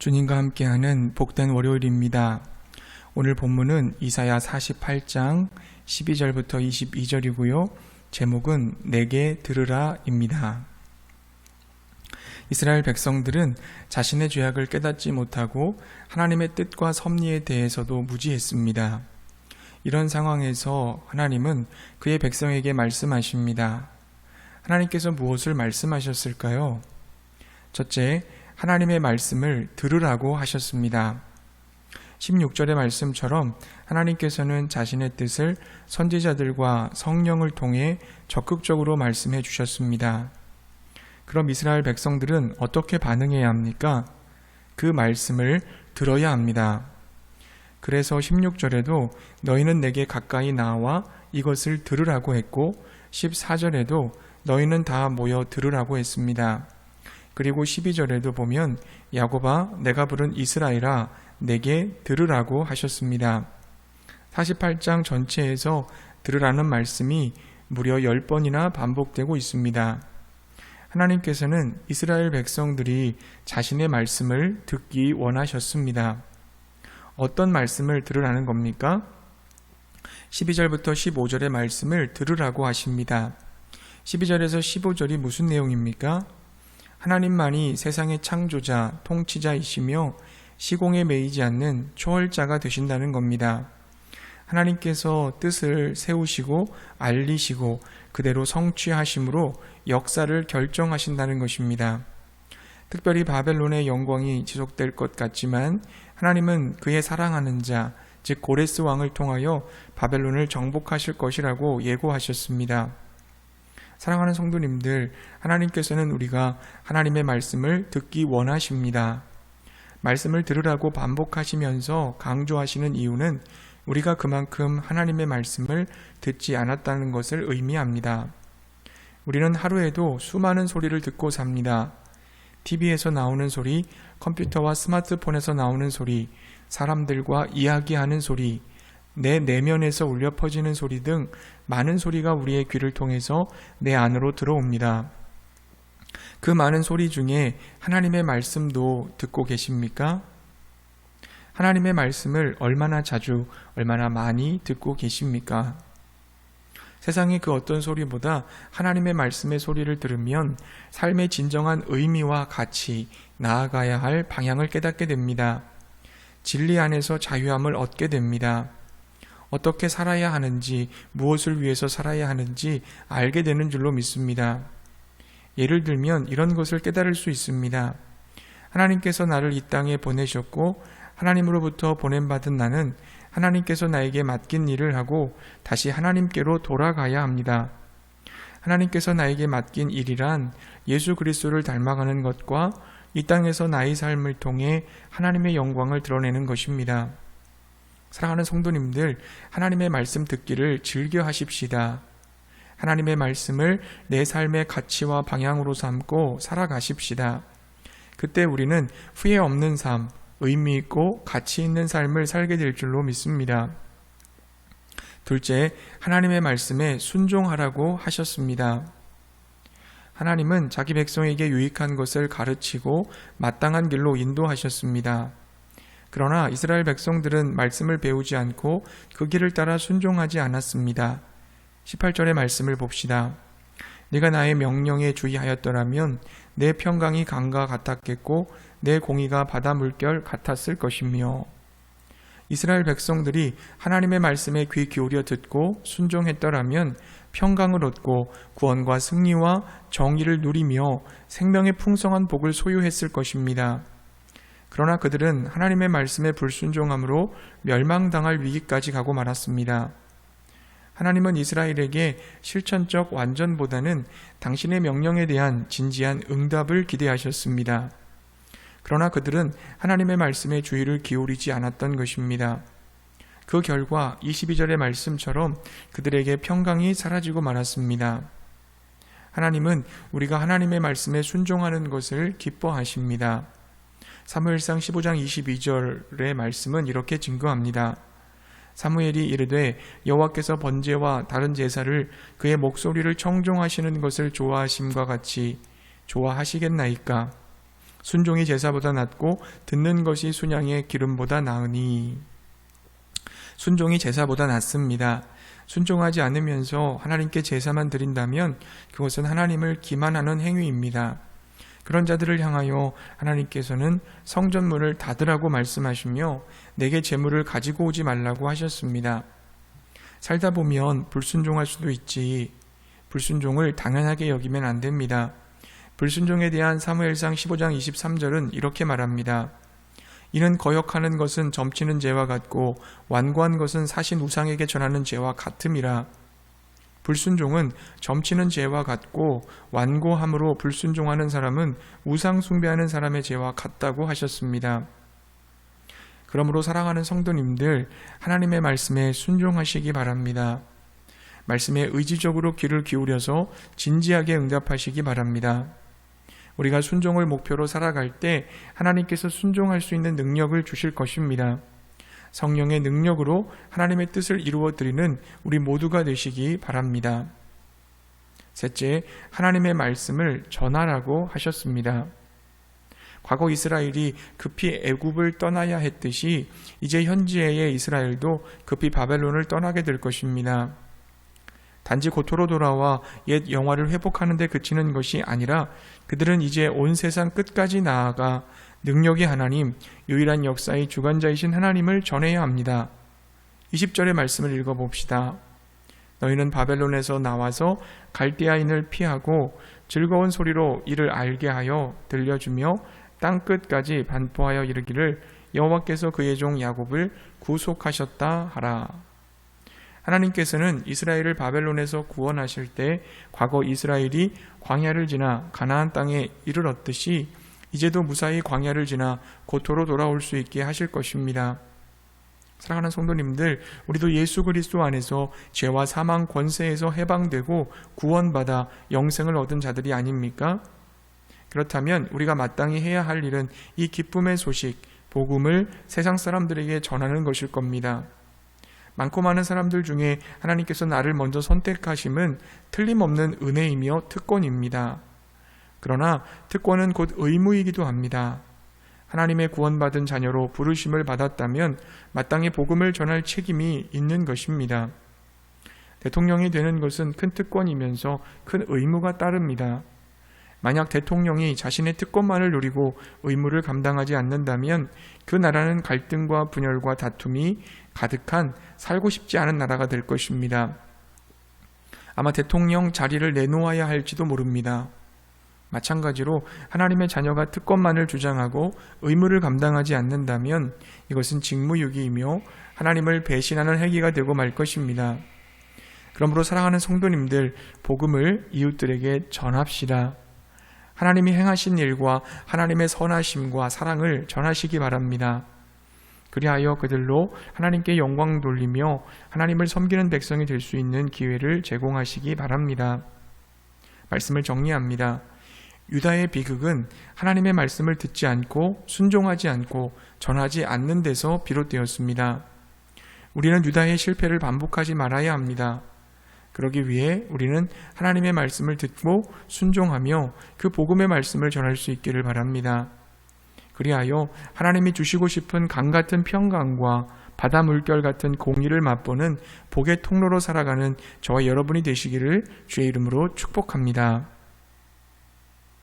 주님과 함께하는 복된 월요일입니다. 오늘 본문은 이사야 48장 12절부터 22절이고요. 제목은 내게 들으라입니다. 이스라엘 백성들은 자신의 죄악을 깨닫지 못하고 하나님의 뜻과 섭리에 대해서도 무지했습니다. 이런 상황에서 하나님은 그의 백성에게 말씀하십니다. 하나님께서 무엇을 말씀하셨을까요? 첫째, 하나님의 말씀을 들으라고 하셨습니다. 16절의 말씀처럼 하나님께서는 자신의 뜻을 선지자들과 성령을 통해 적극적으로 말씀해 주셨습니다. 그럼 이스라엘 백성들은 어떻게 반응해야 합니까? 그 말씀을 들어야 합니다. 그래서 16절에도 너희는 내게 가까이 나와 이것을 들으라고 했고 14절에도 너희는 다 모여 들으라고 했습니다. 그리고 12절에도 보면 야고바 내가 부른 이스라엘아 내게 들으라고 하셨습니다. 48장 전체에서 들으라는 말씀이 무려 10번이나 반복되고 있습니다. 하나님께서는 이스라엘 백성들이 자신의 말씀을 듣기 원하셨습니다. 어떤 말씀을 들으라는 겁니까? 12절부터 15절의 말씀을 들으라고 하십니다. 12절에서 15절이 무슨 내용입니까? 하나님만이 세상의 창조자, 통치자이시며 시공에 매이지 않는 초월자가 되신다는 겁니다. 하나님께서 뜻을 세우시고 알리시고 그대로 성취하심으로 역사를 결정하신다는 것입니다. 특별히 바벨론의 영광이 지속될 것 같지만 하나님은 그의 사랑하는 자, 즉 고레스 왕을 통하여 바벨론을 정복하실 것이라고 예고하셨습니다. 사랑하는 성도님들, 하나님께서는 우리가 하나님의 말씀을 듣기 원하십니다. 말씀을 들으라고 반복하시면서 강조하시는 이유는 우리가 그만큼 하나님의 말씀을 듣지 않았다는 것을 의미합니다. 우리는 하루에도 수많은 소리를 듣고 삽니다. TV에서 나오는 소리, 컴퓨터와 스마트폰에서 나오는 소리, 사람들과 이야기하는 소리, 내 내면에서 울려 퍼지는 소리 등 많은 소리가 우리의 귀를 통해서 내 안으로 들어옵니다. 그 많은 소리 중에 하나님의 말씀도 듣고 계십니까? 하나님의 말씀을 얼마나 자주, 얼마나 많이 듣고 계십니까? 세상의 그 어떤 소리보다 하나님의 말씀의 소리를 들으면 삶의 진정한 의미와 가치, 나아가야 할 방향을 깨닫게 됩니다. 진리 안에서 자유함을 얻게 됩니다. 어떻게 살아야 하는지, 무엇을 위해서 살아야 하는지 알게 되는 줄로 믿습니다. 예를 들면 이런 것을 깨달을 수 있습니다. 하나님께서 나를 이 땅에 보내셨고 하나님으로부터 보냄받은 나는 하나님께서 나에게 맡긴 일을 하고 다시 하나님께로 돌아가야 합니다. 하나님께서 나에게 맡긴 일이란 예수 그리스도를 닮아가는 것과 이 땅에서 나의 삶을 통해 하나님의 영광을 드러내는 것입니다. 사랑하는 성도님들, 하나님의 말씀 듣기를 즐겨 하십시다. 하나님의 말씀을 내 삶의 가치와 방향으로 삼고 살아가십시다. 그때 우리는 후회 없는 삶, 의미 있고 가치 있는 삶을 살게 될 줄로 믿습니다. 둘째, 하나님의 말씀에 순종하라고 하셨습니다. 하나님은 자기 백성에게 유익한 것을 가르치고 마땅한 길로 인도하셨습니다. 그러나 이스라엘 백성들은 말씀을 배우지 않고 그 길을 따라 순종하지 않았습니다. 18절의 말씀을 봅시다. 네가 나의 명령에 주의하였더라면 내 평강이 강과 같았겠고 내 공의가 바다 물결 같았을 것이며 이스라엘 백성들이 하나님의 말씀에 귀 기울여 듣고 순종했더라면 평강을 얻고 구원과 승리와 정의를 누리며 생명의 풍성한 복을 소유했을 것입니다. 그러나 그들은 하나님의 말씀에 불순종함으로 멸망당할 위기까지 가고 말았습니다. 하나님은 이스라엘에게 실천적 완전보다는 당신의 명령에 대한 진지한 응답을 기대하셨습니다. 그러나 그들은 하나님의 말씀에 주의를 기울이지 않았던 것입니다. 그 결과 22절의 말씀처럼 그들에게 평강이 사라지고 말았습니다. 하나님은 우리가 하나님의 말씀에 순종하는 것을 기뻐하십니다. 사무엘상 15장 22절의 말씀은 이렇게 증거합니다. 사무엘이 이르되 여호와께서 번제와 다른 제사를 그의 목소리를 청종하시는 것을 좋아하심과 같이 좋아하시겠나이까 순종이 제사보다 낫고 듣는 것이 순양의 기름보다 나으니 순종이 제사보다 낫습니다. 순종하지 않으면서 하나님께 제사만 드린다면 그것은 하나님을 기만하는 행위입니다. 그런 자들을 향하여 하나님께서는 성전문을 닫으라고 말씀하시며 내게 재물을 가지고 오지 말라고 하셨습니다. 살다 보면 불순종할 수도 있지. 불순종을 당연하게 여기면 안 됩니다. 불순종에 대한 사무엘상 15장 23절은 이렇게 말합니다. 이는 거역하는 것은 점치는 죄와 같고 완고한 것은 사신 우상에게 전하는 죄와 같음이라. 불순종은 점치는 죄와 같고 완고함으로 불순종하는 사람은 우상 숭배하는 사람의 죄와 같다고 하셨습니다. 그러므로 사랑하는 성도님들 하나님의 말씀에 순종하시기 바랍니다. 말씀에 의지적으로 귀를 기울여서 진지하게 응답하시기 바랍니다. 우리가 순종을 목표로 살아갈 때 하나님께서 순종할 수 있는 능력을 주실 것입니다. 성령의 능력으로 하나님의 뜻을 이루어 드리는 우리 모두가 되시기 바랍니다. 셋째, 하나님의 말씀을 전하라고 하셨습니다. 과거 이스라엘이 급히 애굽을 떠나야 했듯이 이제 현지의 이스라엘도 급히 바벨론을 떠나게 될 것입니다. 단지 고토로 돌아와 옛 영화를 회복하는 데 그치는 것이 아니라 그들은 이제 온 세상 끝까지 나아가 능력의 하나님, 유일한 역사의 주관자이신 하나님을 전해야 합니다. 20절의 말씀을 읽어봅시다. 너희는 바벨론에서 나와서 갈대아인을 피하고 즐거운 소리로 이를 알게 하여 들려주며 땅 끝까지 반포하여 이르기를 여호와께서 그의 종 야곱을 구속하셨다 하라. 하나님께서는 이스라엘을 바벨론에서 구원하실 때 과거 이스라엘이 광야를 지나 가나안 땅에 이르렀듯이 이제도 무사히 광야를 지나 고토로 돌아올 수 있게 하실 것입니다. 사랑하는 성도님들, 우리도 예수 그리스도 안에서 죄와 사망 권세에서 해방되고 구원받아 영생을 얻은 자들이 아닙니까? 그렇다면 우리가 마땅히 해야 할 일은 이 기쁨의 소식, 복음을 세상 사람들에게 전하는 것일 겁니다. 많고 많은 사람들 중에 하나님께서 나를 먼저 선택하심은 틀림없는 은혜이며 특권입니다. 그러나 특권은 곧 의무이기도 합니다. 하나님의 구원받은 자녀로 부르심을 받았다면 마땅히 복음을 전할 책임이 있는 것입니다. 대통령이 되는 것은 큰 특권이면서 큰 의무가 따릅니다. 만약 대통령이 자신의 특권만을 누리고 의무를 감당하지 않는다면 그 나라는 갈등과 분열과 다툼이 가득한 살고 싶지 않은 나라가 될 것입니다. 아마 대통령 자리를 내놓아야 할지도 모릅니다. 마찬가지로 하나님의 자녀가 특권만을 주장하고 의무를 감당하지 않는다면 이것은 직무유기이며 하나님을 배신하는 행위가 되고 말 것입니다. 그러므로 사랑하는 성도님들, 복음을 이웃들에게 전합시다. 하나님이 행하신 일과 하나님의 선하심과 사랑을 전하시기 바랍니다. 그리하여 그들로 하나님께 영광 돌리며 하나님을 섬기는 백성이 될 수 있는 기회를 제공하시기 바랍니다. 말씀을 정리합니다. 유다의 비극은 하나님의 말씀을 듣지 않고 순종하지 않고 전하지 않는 데서 비롯되었습니다. 우리는 유다의 실패를 반복하지 말아야 합니다. 그러기 위해 우리는 하나님의 말씀을 듣고 순종하며 그 복음의 말씀을 전할 수 있기를 바랍니다. 그리하여 하나님이 주시고 싶은 강 같은 평강과 바다 물결 같은 공의를 맛보는 복의 통로로 살아가는 저와 여러분이 되시기를 주의 이름으로 축복합니다.